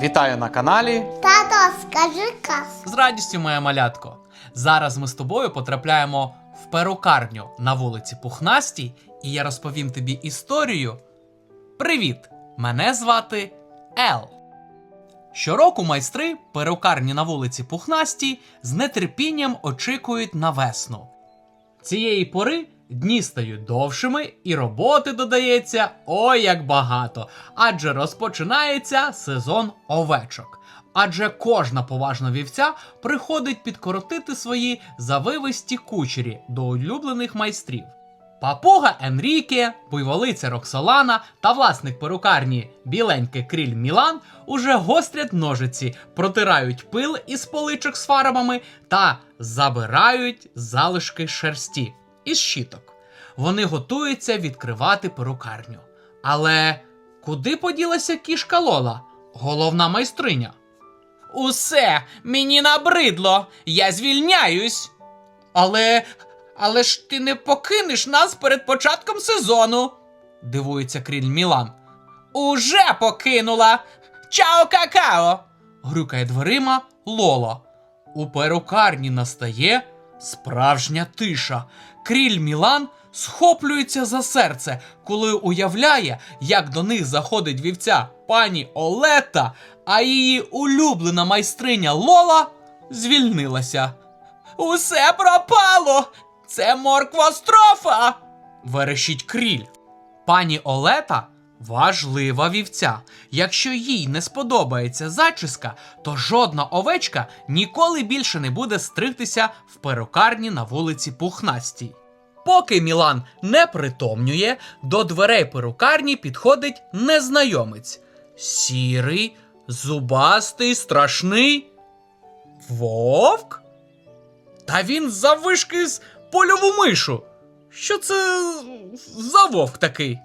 Вітаю на каналі. Тато, скажи кас. З радістю, моя малятко. Зараз ми з тобою потрапляємо в перукарню на вулиці Пухнастій, і я розповім тобі історію. Привіт! Мене звати Ел. Щороку майстри перукарні на вулиці Пухнастій з нетерпінням очікують на весну. Цієї пори дні стають довшими, і роботи додається ой як багато, адже розпочинається сезон овечок. Адже кожна поважна вівця приходить підкоротити свої завивисті кучері до улюблених майстрів. Папуга Енріке, буйволиця Роксолана та власник перукарні біленький кріль Мілан уже гострять ножиці, протирають пил із поличок з фарбами та забирають залишки шерсті із щіток. Вони готуються відкривати перукарню. Але куди поділася кішка Лола, головна майстриня? Усе, мені набридло, я звільняюсь. Але. Але ж ти не покинеш нас перед початком сезону, дивується кріль Мілан. Уже покинула. Чао какао. грюкає дверима Лола. У перукарні настає справжня тиша. Кріль Мілан схоплюється за серце, коли уявляє, як до них заходить вівця пані Олета, а її улюблена майстриня Лола звільнилася. Усе пропало! Це морквострофа! верещить кріль. Пані Олета важлива вівця. Якщо їй не сподобається зачіска, то жодна овечка ніколи більше не буде стригтися в перукарні на вулиці Пухнастій. Поки Мілан не притомнює, до дверей перукарні підходить незнайомець. Сірий, зубастий, страшний. Вовк? Та він заввишки з польову мишу. Що це за вовк такий?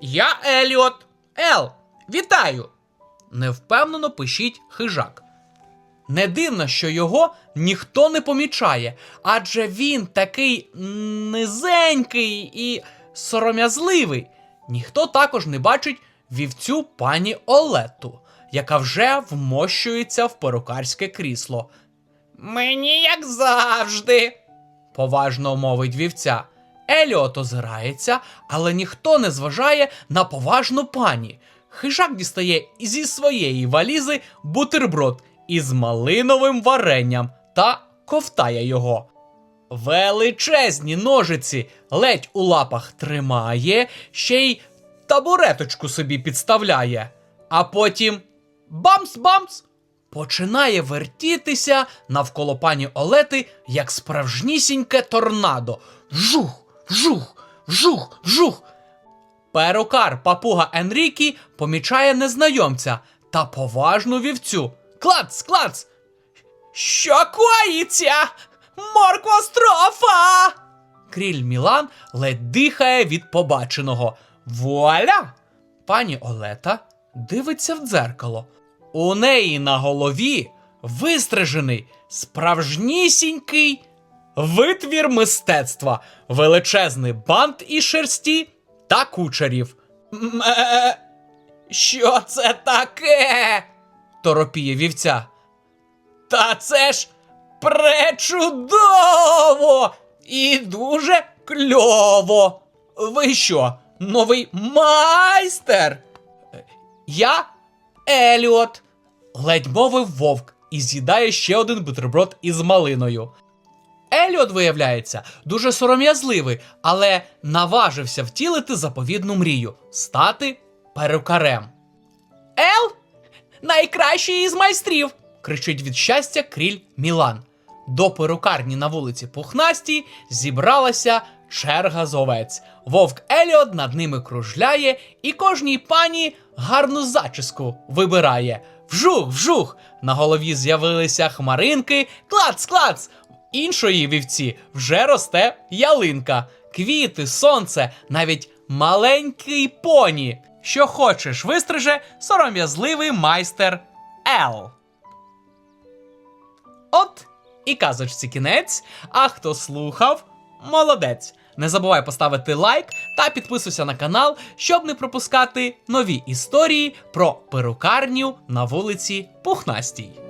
Я Еліот. Ел, вітаю. Невпевнено пишіть хижак. Не дивно, що його ніхто не помічає, адже він такий низенький і сором'язливий. Ніхто також не бачить вівцю пані Олету, яка вже вмощується в перукарське крісло. Мені як завжди, поважно мовить вівця. Еліот озирається, але ніхто не зважає на поважну пані. Хижак дістає зі своєї валізи бутерброд із малиновим варенням та ковтає його. Величезні ножиці ледь у лапах тримає, ще й табуреточку собі підставляє, а потім бамс-бамс починає вертітися навколо пані Олети, як справжнісіньке торнадо. Жух, жух, жух, жух. Перукар папуга Енрікі помічає незнайомця та поважну вівцю. Клац, клац! Що коїться? Морквострофа! Кріль Мілан ледь дихає від побаченого. Вуаля! Пані Олета дивиться в дзеркало. У неї на голові вистрижений справжнісінький витвір мистецтва, величезний бант із шерсті та кучерів. Ме, що це таке? торопіє вівця. Та це ж пречудово і дуже кльово. Ви що, новий майстер? Я Еліот. Ледь мовив вовк і з'їдає ще один бутерброд із малиною. Еліот, виявляється, дуже сором'язливий, але наважився втілити заповідну мрію стати перукарем. Ел найкращий із майстрів. кричить від щастя кріль Мілан. До перукарні на вулиці Пухнастій зібралася черга з овець. Вовк Еліот над ними кружляє і кожній пані гарну зачіску вибирає. Вжух, вжух! На голові з'явилися хмаринки, клац, клац! Іншої вівці вже росте ялинка, квіти, сонце, навіть маленький поні. Що хочеш, вистриже сором'язливий майстер Ел. От і казочці кінець. А хто слухав, молодець. Не забувай поставити лайк та підписуйся на канал, щоб не пропускати нові історії про перукарню на вулиці Пухнастій.